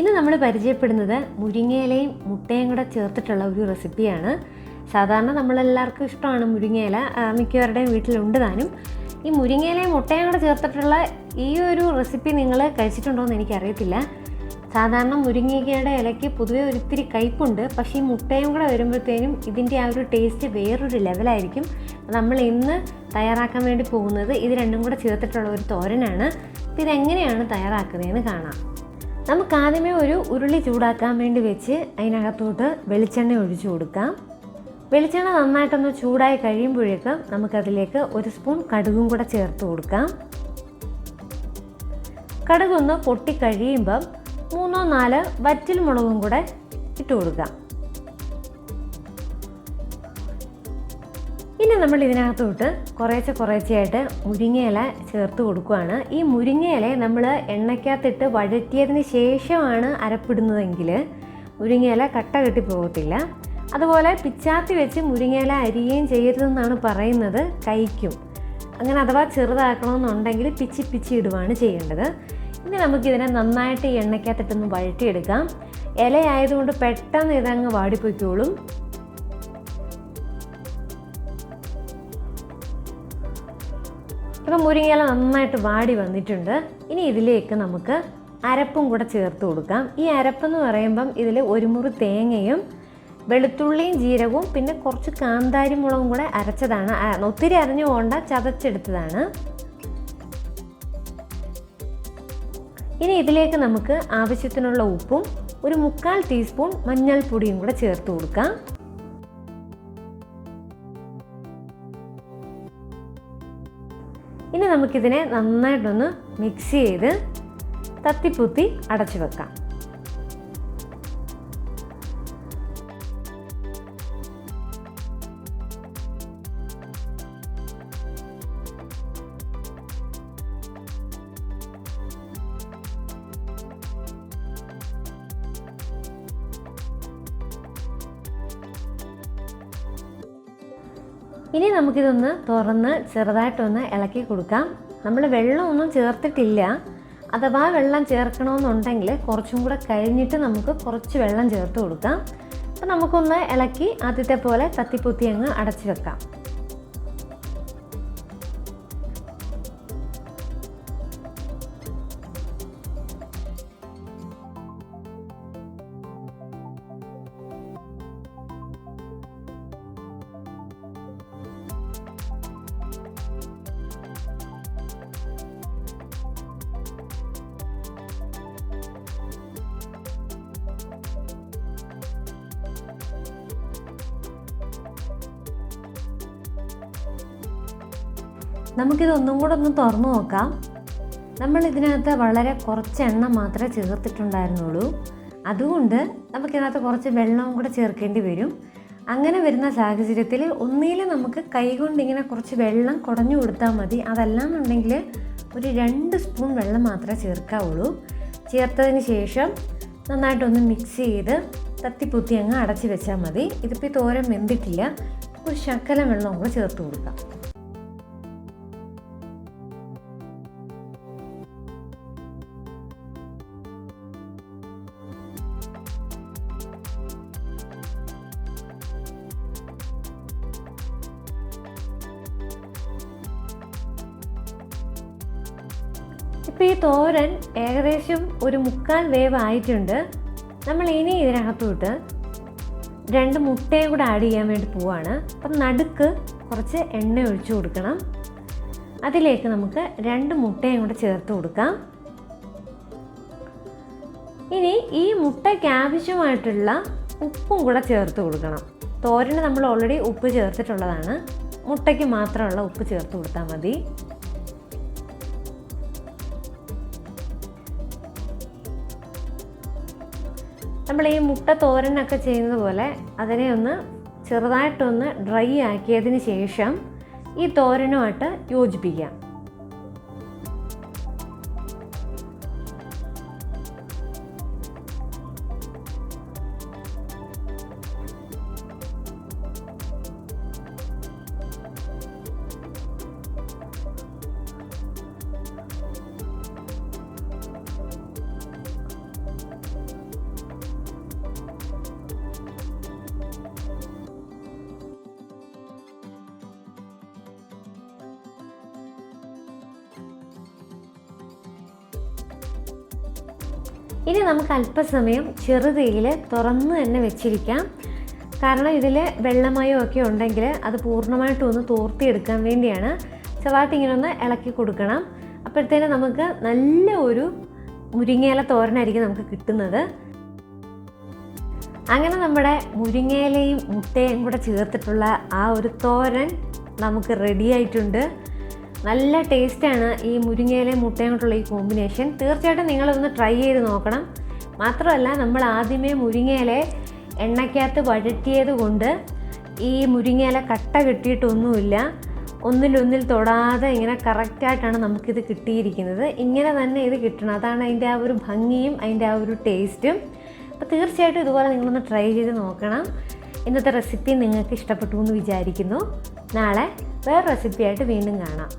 ഇന്ന് നമ്മൾ പരിചയപ്പെടുന്നത് മുരിങ്ങയിലയും മുട്ടയും കൂടെ ചേർത്തിട്ടുള്ള ഒരു റെസിപ്പിയാണ്. സാധാരണ നമ്മളെല്ലാവർക്കും ഇഷ്ടമാണ് മുരിങ്ങയില. മിക്കവരുടെയും വീട്ടിലുണ്ട് താനും. ഈ മുരിങ്ങയിലയും മുട്ടയും കൂടെ ചേർത്തിട്ടുള്ള ഈ ഒരു റെസിപ്പി നിങ്ങൾ കഴിച്ചിട്ടുണ്ടോ എന്ന് എനിക്കറിയത്തില്ല. സാധാരണ മുരിങ്ങയ്ക്കയുടെ ഇലയ്ക്ക് പൊതുവേ ഒരിത്തിരി കയ്പുണ്ട്. പക്ഷേ ഈ മുട്ടയും കൂടെ വരുമ്പോഴത്തേനും ഇതിന്റെ ആ ഒരു ടേസ്റ്റ് വേറൊരു ലെവലായിരിക്കും. നമ്മൾ ഇന്ന് തയ്യാറാക്കാൻ വേണ്ടി പോകുന്നത് ഇത് രണ്ടും കൂടെ ചേർത്തിട്ടുള്ള ഒരു തോരനാണ്. അപ്പോൾ ഇതെങ്ങനെയാണ് തയ്യാറാക്കുന്നതെന്ന് കാണാം. നമുക്ക് ആദ്യമേ ഒരു ഉരുളി ചൂടാക്കാൻ വേണ്ടി വെച്ച് അതിനകത്തോട്ട് വെളിച്ചെണ്ണ ഒഴിച്ചു കൊടുക്കാം. വെളിച്ചെണ്ണ നന്നായിട്ടൊന്ന് ചൂടായി കഴിയുമ്പോഴേക്കും നമുക്കതിലേക്ക് ഒരു സ്പൂൺ കടുകും കൂടെ ചേർത്ത് കൊടുക്കാം. കടുകൊന്ന് പൊട്ടി കഴിയുമ്പം മൂന്നോ നാല് വറ്റൽ മുളകും കൂടെ ഇട്ട് കൊടുക്കാം. ഇനി നമ്മൾ ഇതിനകത്തോട്ട് കുറേശ്ശെ കുറേശ്ശെയായിട്ട് മുരിങ്ങയില ചേർത്ത് കൊടുക്കുകയാണ് ഈ മുരിങ്ങയില നമ്മൾ എണ്ണയ്ക്കകത്തിട്ട് വഴറ്റിയതിന് ശേഷമാണ് അരപ്പിടുന്നതെങ്കിൽ മുരിങ്ങയില കട്ട കെട്ടി പോകത്തില്ല. അതുപോലെ പിച്ചാത്തി വെച്ച് മുരിങ്ങയില അരിയുകയും ചെയ്യരുതെന്നാണ് പറയുന്നത്. കഴിക്കും. അങ്ങനെ അഥവാ ചെറുതാക്കണമെന്നുണ്ടെങ്കിൽ പിച്ചി പിച്ചി ഇടുവാണ് ചെയ്യേണ്ടത്. ഇനി നമുക്കിതിനെ നന്നായിട്ട് ഈ എണ്ണയ്ക്കകത്തിട്ടൊന്ന് വഴറ്റിയെടുക്കാം. ഇലയായതുകൊണ്ട് പെട്ടെന്ന് ഇതങ്ങ് വാടിപ്പോയിക്കോളും. ഇപ്പം മുരിങ്ങയില നന്നായിട്ട് വാടി വന്നിട്ടുണ്ട്. ഇനി ഇതിലേക്ക് നമുക്ക് അരപ്പും കൂടെ ചേർത്ത് കൊടുക്കാം. ഈ അരപ്പെന്ന് പറയുമ്പം ഇതിൽ ഒരു മുറി തേങ്ങയും വെളുത്തുള്ളിയും ജീരകവും പിന്നെ കുറച്ച് കാന്താരി മുളകും കൂടെ അരച്ചതാണ്. ഒത്തിരി അരഞ്ഞു പോണ്ട ചതച്ചെടുത്തതാണ്. ഇനി ഇതിലേക്ക് നമുക്ക് ആവശ്യത്തിനുള്ള ഉപ്പും ഒരു മുക്കാൽ ടീസ്പൂൺ മഞ്ഞൾപ്പൊടിയും കൂടെ ചേർത്ത് കൊടുക്കാം. നമുക്കിതിനെ നന്നായിട്ടൊന്ന് മിക്സ് ചെയ്ത് തത്തിപ്പുത്തി അടച്ചു വെക്കാം. ഇനി നമുക്കിതൊന്ന് തുറന്ന് ചെറുതായിട്ടൊന്ന് ഇളക്കി കൊടുക്കാം. നമ്മൾ വെള്ളമൊന്നും ചേർത്തിട്ടില്ല. അഥവാ വെള്ളം ചേർക്കണമെന്നുണ്ടെങ്കിൽ കുറച്ചും കൂടെ കഴിഞ്ഞിട്ട് നമുക്ക് കുറച്ച് വെള്ളം ചേർത്ത് കൊടുക്കാം. അപ്പം നമുക്കൊന്ന് ഇളക്കി ആദ്യത്തെ പോലെ തത്തിപ്പൊത്തി അങ്ങ് അടച്ചു വെക്കാം. നമുക്കിത് ഒന്നും കൂടെ ഒന്ന് തുറന്നു നോക്കാം. നമ്മൾ ഇതിനകത്ത് വളരെ കുറച്ച് എണ്ണ മാത്രമേ ചേർത്തിട്ടുണ്ടായിരുന്നുള്ളൂ. അതുകൊണ്ട് നമുക്കിതിനകത്ത് കുറച്ച് വെള്ളവും കൂടെ ചേർക്കേണ്ടി വരും. അങ്ങനെ വരുന്ന സാഹചര്യത്തിൽ ഒന്നിയിൽ നമുക്ക് കൈകൊണ്ട് ഇങ്ങനെ കുറച്ച് വെള്ളം കുടഞ്ഞു കൊടുത്താൽ മതി. അതല്ലാന്നുണ്ടെങ്കിൽ ഒരു രണ്ട് സ്പൂൺ വെള്ളം മാത്രമേ ചേർക്കാവുള്ളൂ. ചേർത്തതിന് ശേഷം നന്നായിട്ടൊന്ന് മിക്സ് ചെയ്ത് തത്തിപ്പുത്തി അങ്ങ് അടച്ച് വെച്ചാൽ മതി. ഇതിപ്പോൾ തോരം വെന്തിട്ടില്ല. ഒരു ശക്കല വെള്ളം കൂടെ ചേർത്ത് കൊടുക്കാം. ഇപ്പോൾ ഈ തോരൻ ഏകദേശം ഒരു മുക്കാൽ വേവ് ആയിട്ടുണ്ട്. നമ്മൾ ഇനി ഇതിനകത്തോട്ട് രണ്ട് മുട്ടയും കൂടെ ആഡ് ചെയ്യാൻ വേണ്ടി പോവാണ്. അപ്പം നടുക്ക് കുറച്ച് എണ്ണ ഒഴിച്ചു കൊടുക്കണം. അതിലേക്ക് നമുക്ക് രണ്ട് മുട്ടയും കൂടെ ചേർത്ത് കൊടുക്കാം. ഇനി ഈ മുട്ടയ്ക്ക് ആവശ്യമായിട്ടുള്ള ഉപ്പും കൂടെ ചേർത്ത് കൊടുക്കണം. തോരന് നമ്മൾ ഓൾറെഡി ഉപ്പ് ചേർത്തിട്ടുള്ളതാണ്. മുട്ടയ്ക്ക് മാത്രമുള്ള ഉപ്പ് ചേർത്ത് കൊടുത്താൽ മതി. നമ്മൾ ഈ മുട്ട തോരനൊക്കെ ചെയ്യുന്നത് പോലെ അതിനെ ഒന്ന് ചെറുതായിട്ടൊന്ന് ഡ്രൈ ആക്കിയതിന് ശേഷം ഈ തോരനുമായിട്ട് യോജിപ്പിക്കാം. ഇനി നമുക്ക് അല്പസമയം ചെറുതീയിൽ തുറന്ന് തന്നെ വെച്ചിരിക്കാം. കാരണം ഇതിൽ വെള്ളമയോ ഒക്കെ ഉണ്ടെങ്കിൽ അത് പൂർണമായിട്ടും ഒന്ന് തോർത്തിയെടുക്കാൻ വേണ്ടിയാണ് ചവാട്ടി ഇങ്ങനെ ഒന്ന് ഇളക്കി കൊടുക്കണം. അപ്പോഴത്തേന് നമുക്ക് നല്ല ഒരു മുരിങ്ങയില തോരനായിരിക്കും നമുക്ക് കിട്ടുന്നത്. അങ്ങനെ നമ്മുടെ മുരിങ്ങയിലയും മുട്ടയും കൂടെ ചേർത്തിട്ടുള്ള ആ ഒരു തോരൻ നമുക്ക് റെഡി ആയിട്ടുണ്ട്. നല്ല ടേസ്റ്റാണ് ഈ മുരിങ്ങയിലെ മുട്ടയും കൊണ്ടുള്ള ഈ കോമ്പിനേഷൻ. തീർച്ചയായിട്ടും നിങ്ങളൊന്ന് ട്രൈ ചെയ്ത് നോക്കണം. മാത്രമല്ല നമ്മൾ ആദ്യമേ മുരിങ്ങയിലെ എണ്ണയ്ക്കകത്ത് വഴറ്റിയത് കൊണ്ട് ഈ മുരിങ്ങയില കട്ട കിട്ടിയിട്ടൊന്നുമില്ല. ഒന്നിലൊന്നിൽ തൊടാതെ ഇങ്ങനെ കറക്റ്റായിട്ടാണ് നമുക്കിത് കിട്ടിയിരിക്കുന്നത്. ഇങ്ങനെ തന്നെ ഇത് കിട്ടണം. അതാണ് അതിന്റെ ആ ഒരു ഭംഗിയും അതിന്റെ ആ ഒരു ടേസ്റ്റും. അപ്പോൾ തീർച്ചയായിട്ടും ഇതുപോലെ നിങ്ങളൊന്ന് ട്രൈ ചെയ്ത് നോക്കണം. ഇന്നത്തെ റെസിപ്പി നിങ്ങൾക്ക് ഇഷ്ടപ്പെട്ടു എന്ന് വിചാരിക്കുന്നു. നാളെ വേറെ റെസിപ്പിയായിട്ട് വീണ്ടും കാണാം.